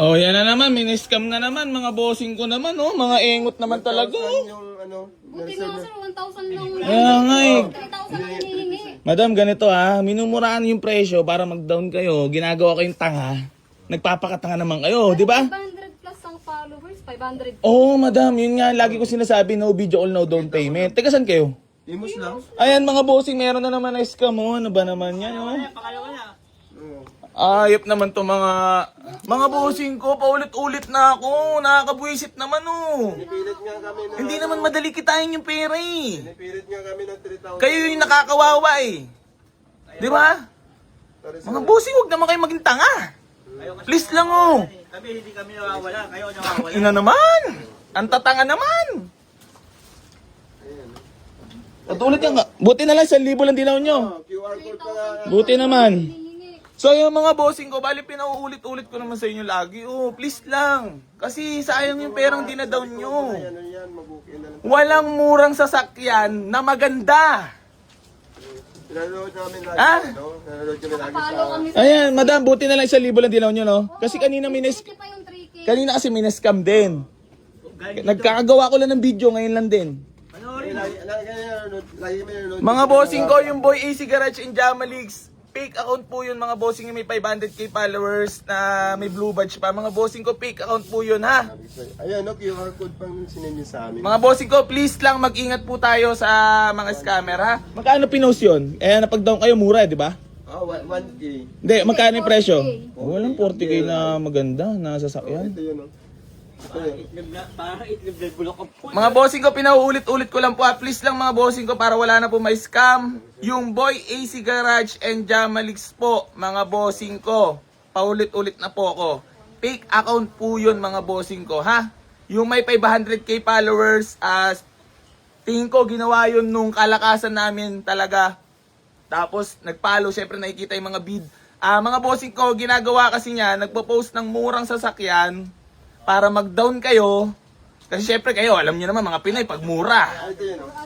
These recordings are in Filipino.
Oh, yan na naman. Miniscam na naman. Mga bossing ko naman, oh. Mga engot naman talaga, oh. Yung ano, Buti nga sir, 1,000 lang. Kaya nga eh. 3,000 lang hinihingi. Madam, ganito ah. Minumuraan yung presyo para mag-down kayo. Ginagawa kayong tanga. Nagpapakatanga naman kayo, di ba? 500 plus ang followers, 500. Oo, oh, madam. Yun nga, lagi ko sinasabi, no video all, no down payment. Teka, saan kayo? Imus lang. Ayan, mga bossing, meron na naman na scam, oh. Ano ba naman yan, oh? Oo. Ayop naman to mga... Mga bossing ko, paulit-ulit na ako. Nakakabwisit naman, oh. Pilit nga kami na, Hindi naman madali kitain yung pera, eh. pilit nga kami ng 3,000. Kayo yung nakakawawa, eh. Di ba? Mga bossing, huwag naman kayo maging tanga. Please lang, oh. Kami hindi kami nawawala, kayo nawawala. Ina naman! Ang tatanga naman! At ulit yan nga. Buti na lang, 1,000 lang dinaw nyo. Oh, QR code pa. Buti naman. So yung mga bossing ko, bali pinauulit-ulit ko naman sa inyo lagi. Oh, please lang. Kasi sayang yung perang dinadown nyo. Walang murang sasakyan na maganda. Pinanood namin lagi. Ah? Pinanood kami lagi Follow sa... kami sa Ayan, madam, buti na lang 1,000 lang dinaw nyo, no? Kasi kanina minis... 3K pa yung 3K. Kanina kasi miniscam din. Nagkakagawa ko lang ng video ngayon lang din. Lagi, lagi, lagi, nanonood, lagi kami nanonood. Mga bossing ko, yung Boy AC Garage in Jama Leagues. Fake account po yun mga bossing yung may 500k followers na may blue badge pa. Mga bossing ko, fake account po yun ha. Ayan, no, QR code pang sinend niyo sa amin. Mga bossing ko, please lang mag-ingat po tayo sa mga scammer ha. Magkano pinost yun? Eh, napag-down kayo mura, di ba? Oh, 1K. Hindi, magkano yung presyo? 40K. Oh, walang 40k na maganda na sasakyan. Ito yun, no. Mga bossing ko, pinauulit-ulit ko lang po. ha. Please lang mga bossing ko para wala na po may scam. Yung Boy AC Garage and Jamalix po, mga bossing ko. Paulit-ulit na po ako. Fake account po yun mga bossing ko, ha? Yung may 500k followers, as tingin ko ginawa yun nung kalakasan namin talaga. Tapos nagpalo, syempre nakikita yung mga bid. Ah, mga bossing ko, ginagawa kasi niya, nagpo-post ng murang sasakyan para mag-down kayo. Kasi syempre kayo, alam niyo naman mga Pinay, pag mura,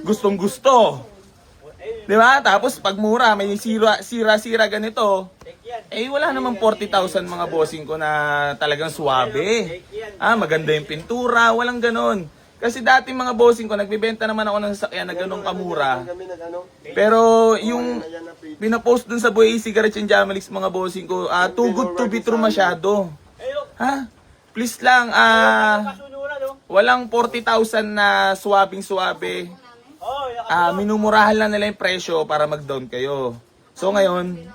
gustong gusto. Di ba? Tapos pag mura, may sira, sira-sira ganito. Eh wala namang 40,000 mga bossing ko na talagang suwabe. Ah, maganda yung pintura, walang ganon. Kasi dati mga bossing ko, nagbibenta naman ako ng sasakyan na ganong kamura. Pero yung pinapost dun sa Boy Cigarettes and Jamalix mga bossing ko, ah, too good to be true masyado. Ha? Please lang, ah, walang 40,000 na swabing suwabe. Oh, Ah, minumurahan lang nila yung presyo para mag-down kayo. So ngayon,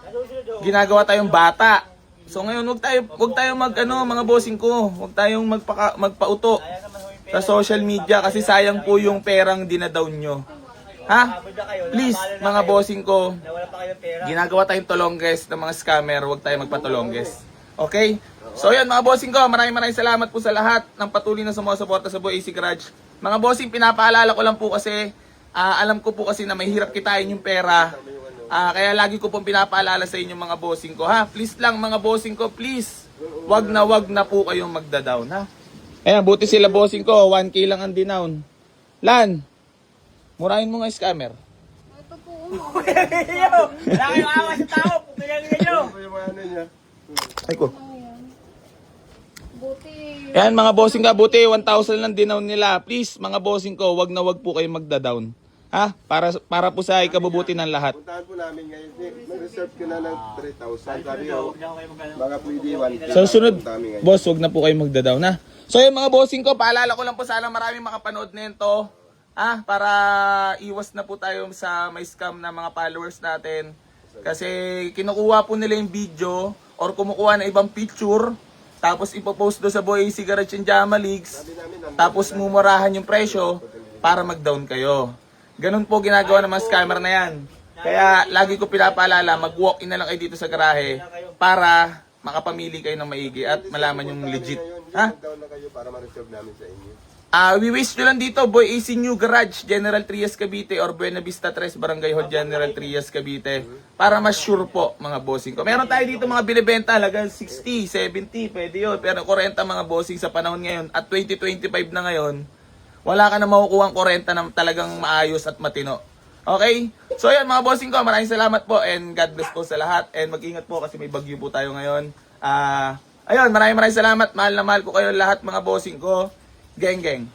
ginagawa tayong bata. So ngayon, wag tayo wag tayo mag ano, mga bossing ko, wag tayong magpaka, magpauto sa social media kasi sayang po yung perang dinadown nyo. Ha? Please, mga bossing ko, ginagawa tayong tolongges ng mga scammer, huwag tayo magpatolongges. Okay? So yan mga bossing ko, maraming maraming salamat po sa lahat ng patuloy na sumusuporta sa Boy AC Garage. Mga bossing, pinapaalala ko lang po kasi, ah, alam ko po kasi na may hirap kitain yung pera. Ah, kaya lagi ko pong pinapaalala sa inyo mga bossing ko ha. Please lang mga bossing ko, please. Wag na wag na po kayong magda-down ha. Ayan, buti sila bossing ko, 1k lang ang dinown. Lan, murahin mo nga scammer. Ito po. Wala kayong awa sa tao, pinagin nyo. Ito yung mga ano niya. Ay ko. Ayan. Mga bossing ka, buti 1,000 lang dinaw nila. Please mga bossing ko, wag na wag po kayo magda-down. Ha? Para para po sa ikabubuti ng lahat. Puntahan po namin ngayon. Eh, Mag-reserve ka na ng 3,000. Sabi ko, baka pwede 1K. So sunod, boss, wag na po kayo magda-down ha. So yung mga bossing ko, paalala ko lang po sana maraming makapanood nito. Ah, para iwas na po tayo sa may scam na mga followers natin. Kasi kinukuha po nila yung video or kumukuha ng ibang picture tapos ipopost do sa Boy Cigarette and Jama ang Tapos mumurahan yung presyo para mag-down kayo. Ganun po ginagawa ng mga scammer na yan. Kaya lagi ko pinapaalala, mag-walk in na lang kayo dito sa garahe para makapamili kayo ng maigi at malaman yung legit. Ha? down na kayo para ma-reserve namin sa inyo. Ah, we wish nyo lang dito, Boy AC New Garage, General Trias Cavite or Buena Vista 3, Barangay Hall, General Trias Cavite. Para mas sure po, mga bossing ko. Meron tayo dito mga binibenta, halagang 60, 70, pwede yun. Pero 40 mga bossing sa panahon ngayon at 2025 na ngayon, wala ka na makukuha ang 40 na talagang maayos at matino. Okay? So yan mga bossing ko, maraming salamat po and God bless po sa lahat. And mag-ingat po kasi may bagyo po tayo ngayon. Ah, Ayun, maraming maraming salamat. Mahal na mahal ko kayo lahat mga bossing ko. Geng, geng.